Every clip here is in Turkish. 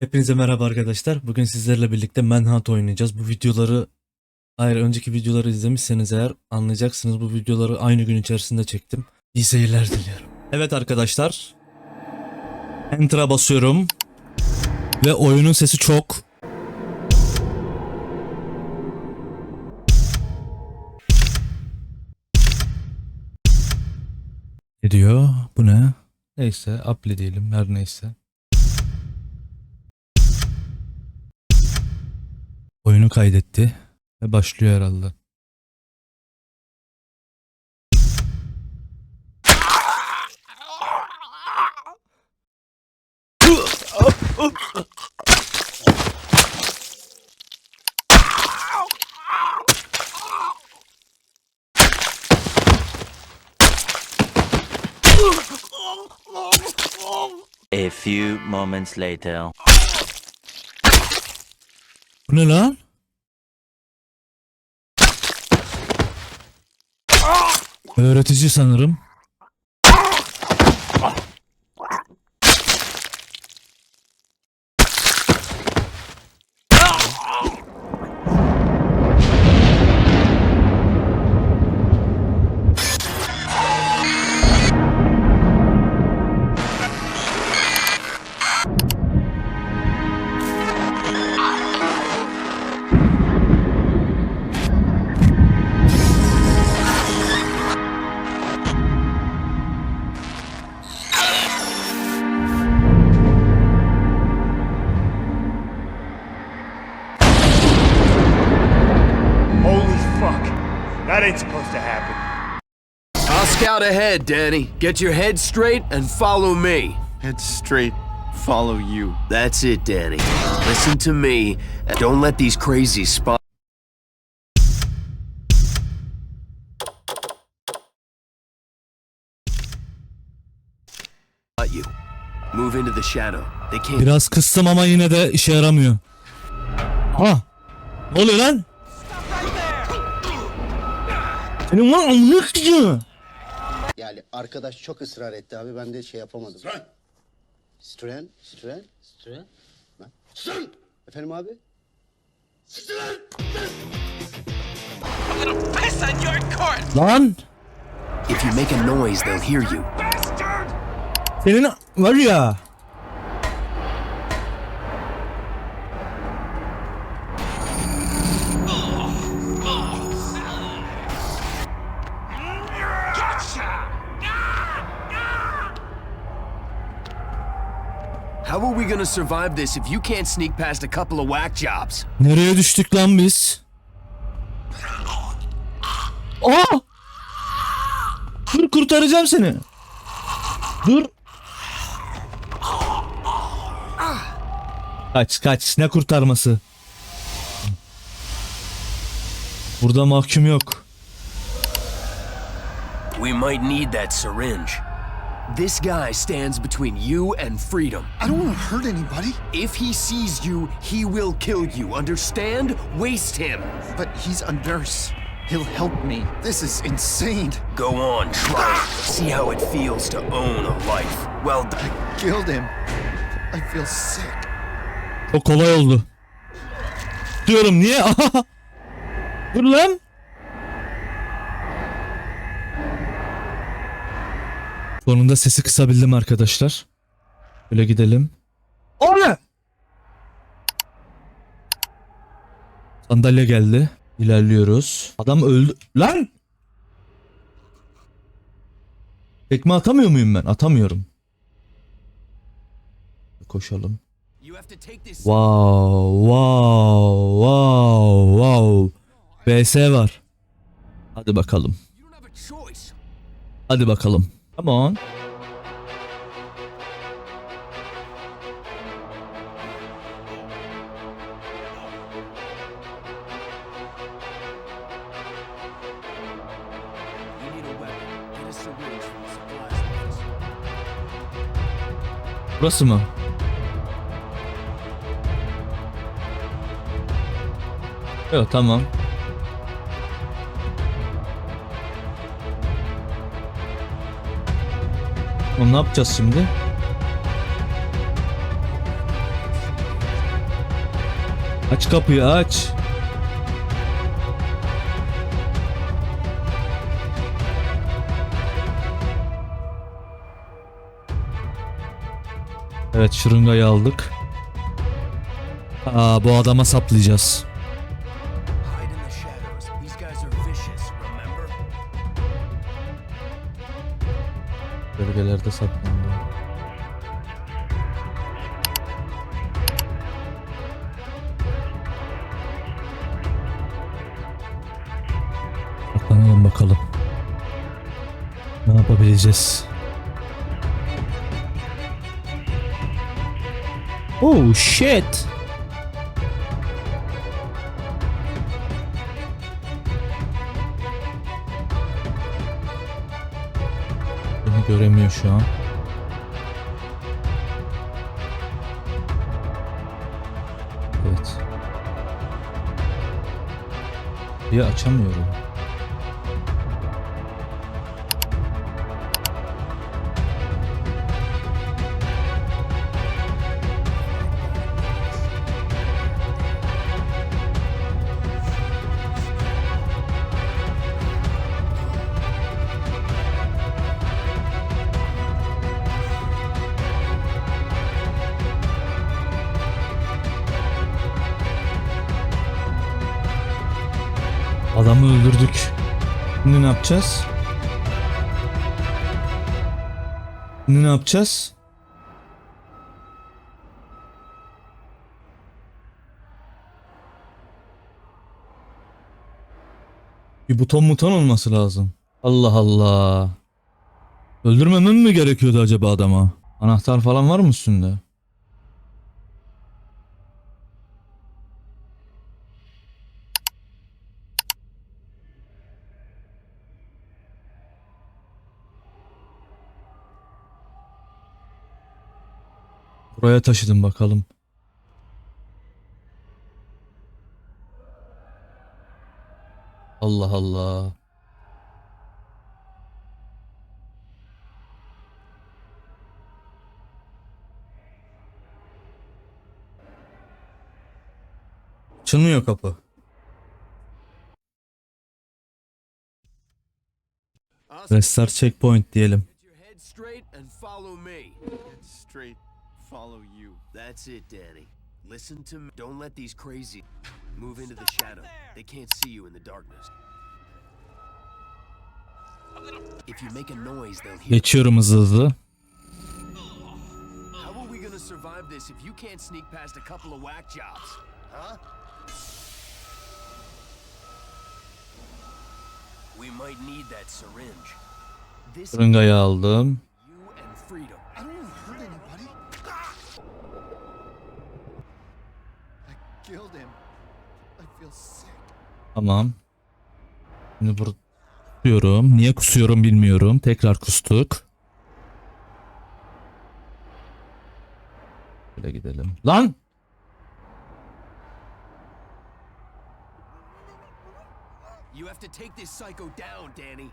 Hepinize merhaba arkadaşlar. Bugün sizlerle birlikte Manhunt oynayacağız. Bu videoları Hayır önceki videoları izlemişseniz eğer anlayacaksınız. Bu videoları aynı gün içerisinde çektim. İyi seyirler diliyorum. Evet arkadaşlar. Enter'a basıyorum. Ve oyunun sesi çok. Ne diyor? Bu ne? Neyse apply diyelim her neyse. Oyunu kaydetti ve başlıyor herhalde. A few moments later. Bu ne lan? Öğretici sanırım. Ahead, Danny. Get your head straight and follow me. Head straight, follow you. That's it, Danny. Listen to me and don't let these crazies spot you. Move into the shadow. They can't Biraz kıstım ama yine de işe yaramıyor. Ha. Ne oluyor lan? Senin lan amına koyayım. Yani arkadaş çok ısrar etti abi ben de şey yapamadım. Stren. Stren? Stren? Stren? Ben- Stren! Efendim abi? Lan. If you make a noise, they'll hear you. Senin var ya. How are we gonna survive this if you can't sneak past a couple of whack jobs? Nereye düştük lan biz? Aa! Dur kurtaracağım seni. Dur. Kaç kaç ne kurtarması? Burada mahkum yok. We might need that syringe. This guy stands between you and freedom. I don't want to hurt anybody, If he sees you, he will kill you. Understand? Waste him. but he's a nurse. He'll help me. This is insane. Go on, try it. See how it feels to own a life. Well done. Killed him. I feel sick. O kolay oldu. Diyorum niye? Dur lan. Sonunda sesi kısabildim arkadaşlar. Böyle gidelim. Ne? Sandalye geldi. İlerliyoruz. Adam öldü. Lan! Tekme atamıyor muyum ben? Atamıyorum. Koşalım. Wow, wow, wow, wow. BS var. Hadi bakalım. Hadi bakalım. Come on. Burası mı? Yok tamam. Oğlum ne yapacağız şimdi? Aç kapıyı aç. Evet şırıngayı aldık. Aa bu adama saplayacağız. Bölgelerde saklandı. Saklanalım bakalım. Ne yapabileceğiz? Oh shit. Göremiyor şu an. Evet. Bir açamıyorum. Adamı öldürdük. Ne yapacağız? Ne yapacağız? Bir buton muton olması lazım. Allah Allah. Öldürmemem mi gerekiyordu acaba adama? Anahtar falan var mı üstünde? Buraya taşıdım bakalım. Allah Allah. Açılmıyor kapı. Restart checkpoint diyelim. Get your head straight and follow me. Straight follow you. That's it, Danny. Listen to me. Don't let these crazy move into the shadow. They can't see you in the darkness. If you make a noise, they'll hear. Geçiyorum hızlı hızlı. How are we gonna survive this if you can't sneak past a couple of whack jobs? Huh? We might need that syringe. This is Rıngayı aldım. you and freedom. I don't want hurt anybody. Tamam. Şimdi burada kusuyorum. Niye kusuyorum bilmiyorum. Tekrar kustuk. Böyle gidelim. Lan! You have to take this psycho down, Danny.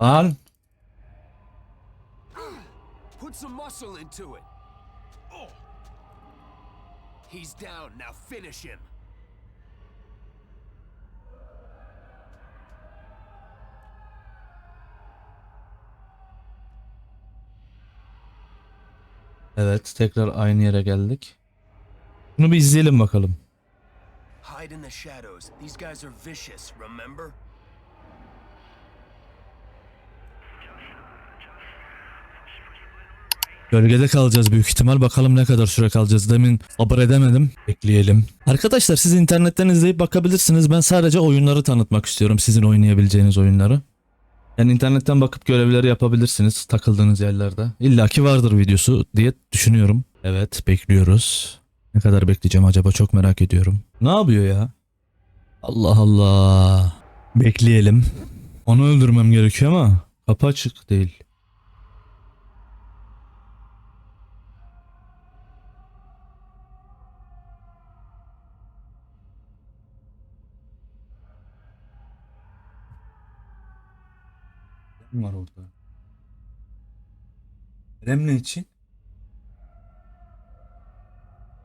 Lan! Put some muscle into it. He's down. Now finish him. Evet tekrar aynı yere geldik. Bunu bir izleyelim bakalım. Hide in the shadows. These guys are vicious, remember? Gölgede kalacağız büyük ihtimal. Bakalım ne kadar süre kalacağız. Demin sabır edemedim. Bekleyelim. Arkadaşlar siz internetten izleyip bakabilirsiniz. Ben sadece oyunları tanıtmak istiyorum. Sizin oynayabileceğiniz oyunları. Yani internetten bakıp görevleri yapabilirsiniz takıldığınız yerlerde. İlla ki vardır videosu diye düşünüyorum. Evet bekliyoruz. Ne kadar bekleyeceğim acaba çok merak ediyorum. Ne yapıyor ya? Allah Allah. Bekleyelim. Onu öldürmem gerekiyor ama kapı açık değil. Kim var orada? Kalem ne için?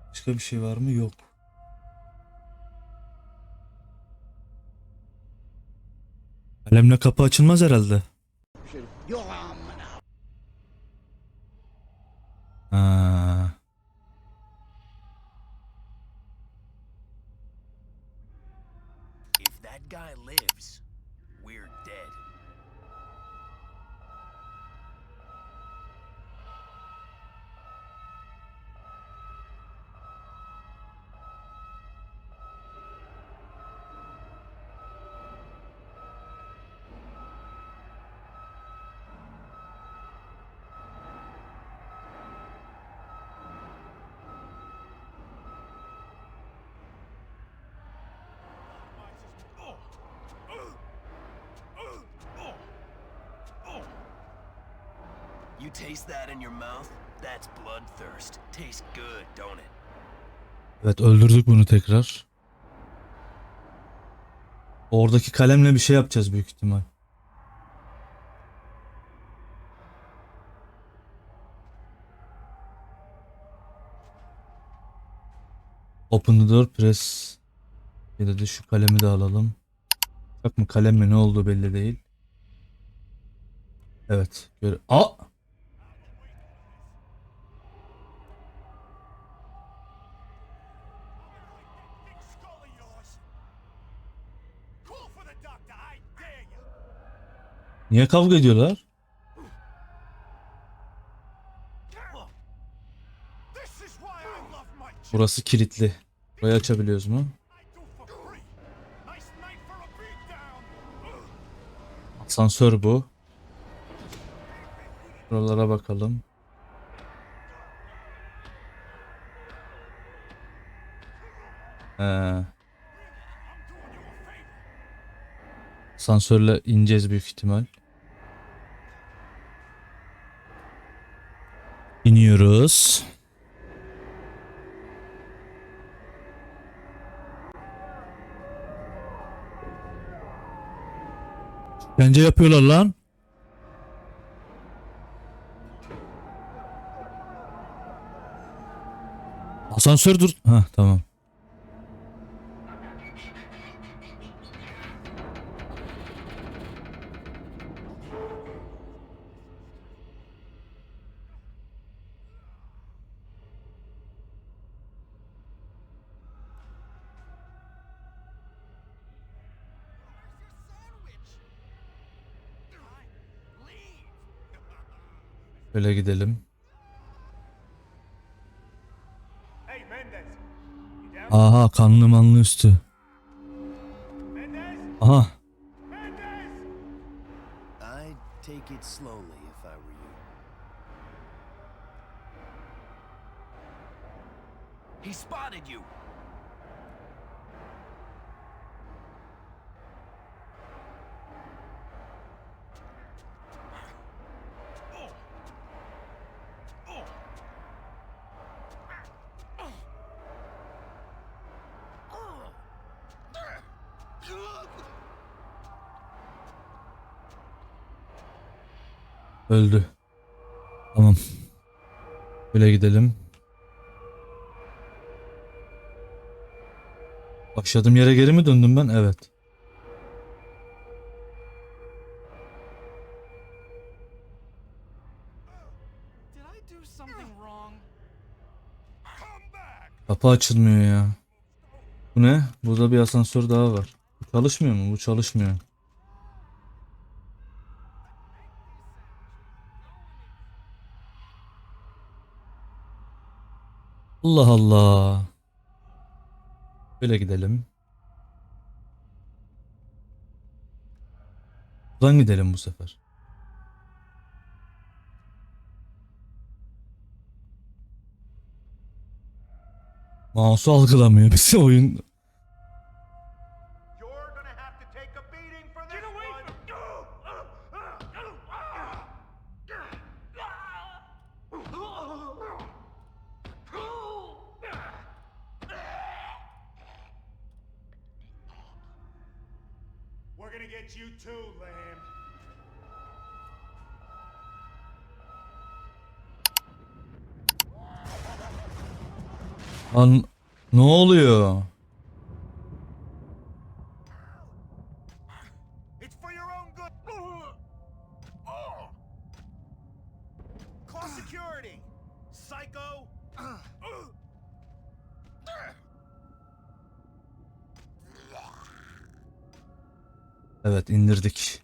Başka bir şey var mı? Yok. Kalemle kapı açılmaz herhalde. Ha. If that guy lives, You taste that in your mouth? That's bloodthirst. Tastes good, don't it? Evet öldürdük bunu tekrar. Oradaki kalemle bir şey yapacağız büyük ihtimal. Open the door press. Ya da şu kalemi de alalım. Bak mı kalem mi ne olduğu belli değil. Evet. Gör Aa! Niye kavga ediyorlar? Burası kilitli. Burayı açabiliyoruz mu? Asansör bu. Buralara bakalım. Ee, asansörle ineceğiz büyük ihtimal. İniyoruz. Bence yapıyorlar lan. Asansör dur. Ha tamam. Böyle gidelim. Aha kanlı manlı üstü. Aha. Take if I were you. He spotted you! Öldü. Tamam. Böyle gidelim. Başladığım yere geri mi döndüm ben? Evet. Kapı açılmıyor ya. Bu ne? Burada bir asansör daha var. Bu çalışmıyor mu? Bu çalışmıyor. Allah Allah. Böyle gidelim. Buradan gidelim bu sefer. Mouse'u algılamıyor bizi oyun. Psycho. Evet indirdik.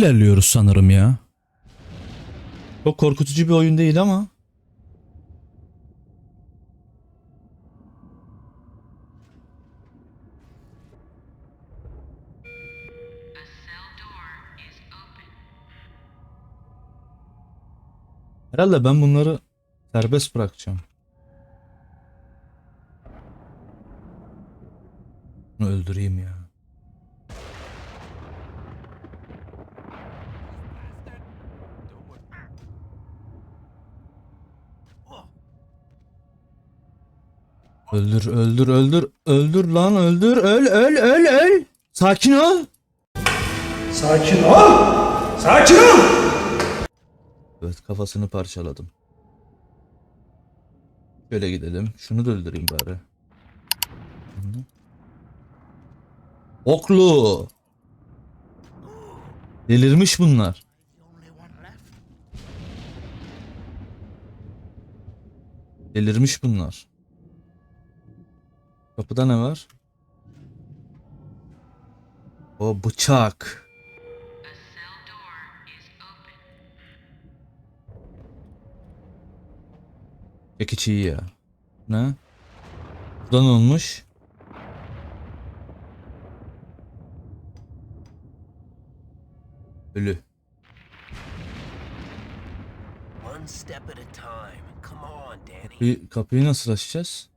İlerliyoruz sanırım ya. Çok korkutucu bir oyun değil ama. Herhalde ben bunları serbest bırakacağım. Bunu öldüreyim ya. Öldür, öldür, öldür, öldür lan, öldür, öl, öl, öl, öl. Sakin ol. Sakin ol! Sakin ol! Evet, kafasını parçaladım. Şöyle gidelim. Şunu da öldüreyim bari. Oklu. Delirmiş bunlar. Delirmiş bunlar. Kapıda ne var? O bıçak. Çekiç iyi ya. Ne? Buradan olmuş. Ölü. Kapıyı, kapıyı nasıl açacağız?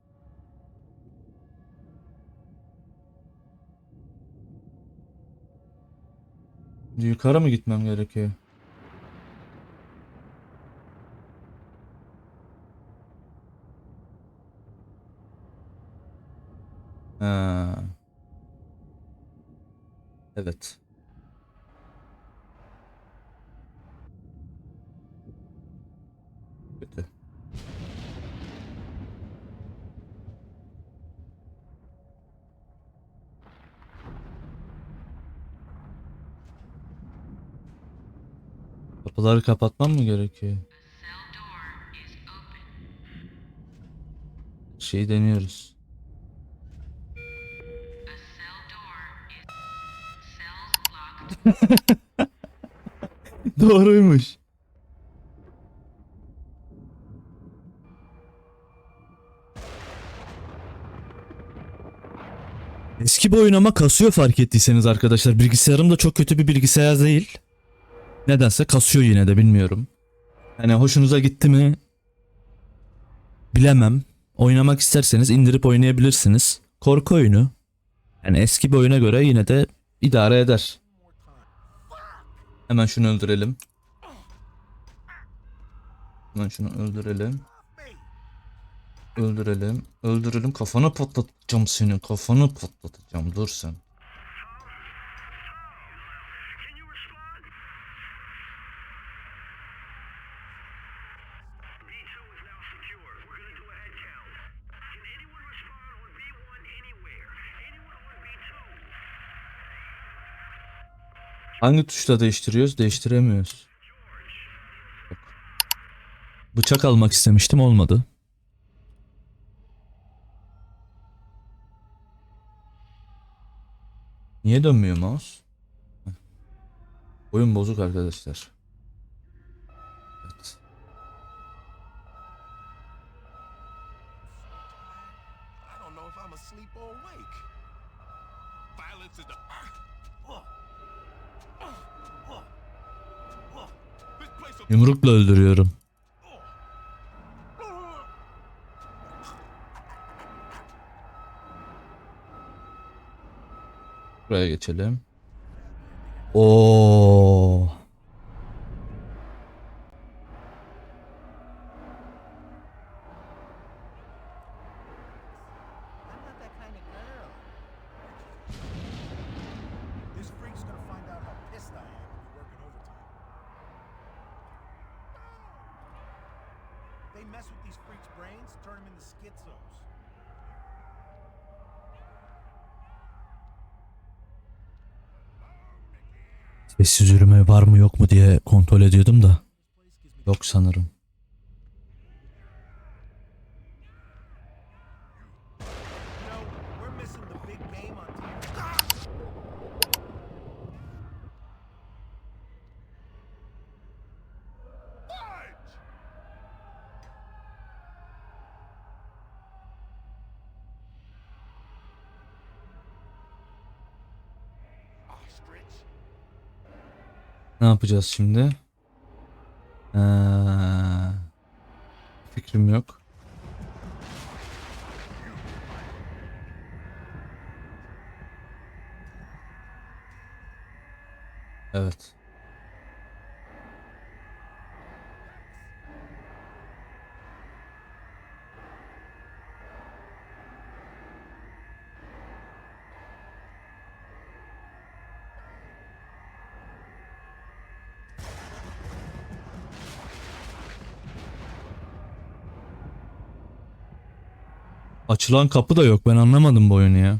Yukarı mı gitmem gerekiyor? Ha. Evet. Kapıları kapatmam mı gerekiyor? Şeyi deniyoruz. Doğruymuş. Eski bir oyun ama kasıyor fark ettiyseniz arkadaşlar. Bilgisayarım da çok kötü bir bilgisayar değil. Nedense kasıyor yine de bilmiyorum. Yani hoşunuza gitti mi? Bilemem. Oynamak isterseniz indirip oynayabilirsiniz. Korku oyunu. Yani eski bir oyuna göre yine de idare eder. Hemen şunu öldürelim. Hemen şunu öldürelim. Öldürelim. Öldürelim. Kafanı patlatacağım senin. Kafanı patlatacağım. Dur sen. Hangi tuşla değiştiriyoruz? Değiştiremiyoruz. Bıçak almak istemiştim olmadı. Niye dönmüyor mouse? Oyun bozuk arkadaşlar. Yumrukla öldürüyorum. Buraya geçelim. Oo. They mess with these freaks' brains, turn them into schizos. Sessiz yürüme var mı yok mu diye kontrol ediyordum da. Yok sanırım. Ne yapacağız şimdi? Ee, fikrim yok. Evet. Açılan kapı da yok. Ben anlamadım bu oyunu ya.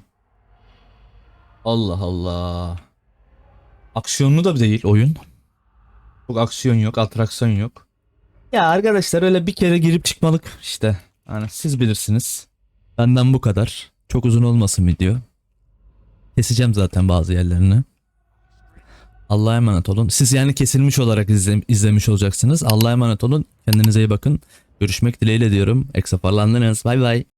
Allah Allah. Aksiyonlu da değil oyun. Çok aksiyon yok, atraksiyon yok. Ya arkadaşlar öyle bir kere girip çıkmalık işte. Yani siz bilirsiniz. Benden bu kadar. Çok uzun olmasın video. Keseceğim zaten bazı yerlerini. Allah'a emanet olun. Siz yani kesilmiş olarak izle- izlemiş olacaksınız. Allah'a emanet olun. Kendinize iyi bakın. Görüşmek dileğiyle diyorum. Eksaparlandınız. Bay bay.